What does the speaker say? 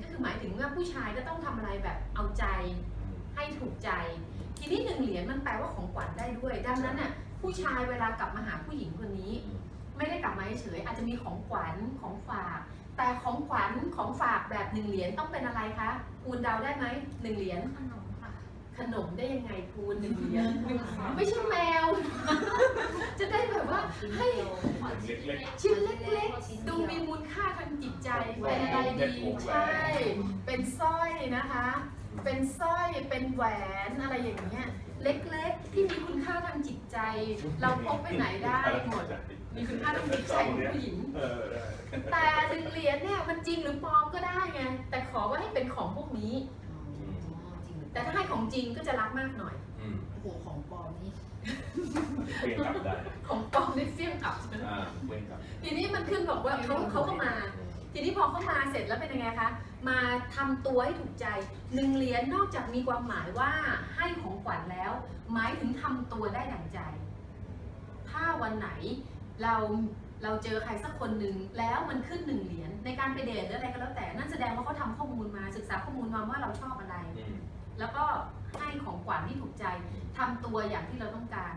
หนึ่งเหรียญก็คือหมายถึงว่าผู้ชายก็ต้องทำอะไรแบบเอาใจให้ถูกใจ ทีนี้หนึ่งเหรียญมันแปลว่าของขวัญได้ด้วย ดังนั้นน่ะผู้ชายเวลากลับมาหาผู้หญิงคนนี้ ไม่ได้กลับมาเฉยๆอาจจะมีของขวัญของฝาก แต่ของขวัญของฝากแบบหนึ่งเหรียญต้องเป็นอะไรคะคูณเดาได้ไหมหนึ่งเหรียญขนมค่ะขนมได้ยังไงคูณหนึ่งเหรียญไม่ไม่ใช่แมว จะได้แบบว่า ให้เล็กชิ้นเล็กๆ ดูมีมูลค่าทางจิตใจ เป็นอะไรดีใช่ เป็นสร้อยนะคะ เป็นสร้อยเป็นแหวนอะไรอย่างเงี้ยเล็กๆ ที่มีคุณค่าทางจิตใจ เราพกไปไหนได้หมด มีคุณค่าทางจิตใจของผู้หญิงเออได้แต่หนึ่งเหรียญเนี่ยมันจริงหรือปลอมก็ได้ไง แต่ขอว่าให้เป็นของพวกนี้ แต่ถ้าให้ของจริงก็จะรักมากหน่อยอืมโอ้โหของปลอมนี่ เปลี่ยนกลับได้ของปลอมนี่เสี่ยงกลับอ่าเปลี่ยนกลับทีนี้มันขึ้นบอกว่าเขาเขาก็มา ทีนี้พอเขามาเสร็จแล้วเป็นยังไงคะ มาทำตัวให้ถูกใจหนึ่งเหรียญนอกจากมีความหมายว่าให้ของขวัญแล้ว หมายถึงทำตัวได้ดั่งใจ ถ้าวันไหนเราเราเจอใครสักคนหนึ่งแล้วมันขึ้นหนึ่งเหรียญในการไปเดทหรืออะไรก็แล้วแต่นั่นแสดงว่าเขาทำข้อมูลมาศึกษาข้อมูลมาว่าเราชอบอะไร อืม แล้วก็ให้ของขวัญที่ถูกใจทำตัวอย่างที่เราต้องการ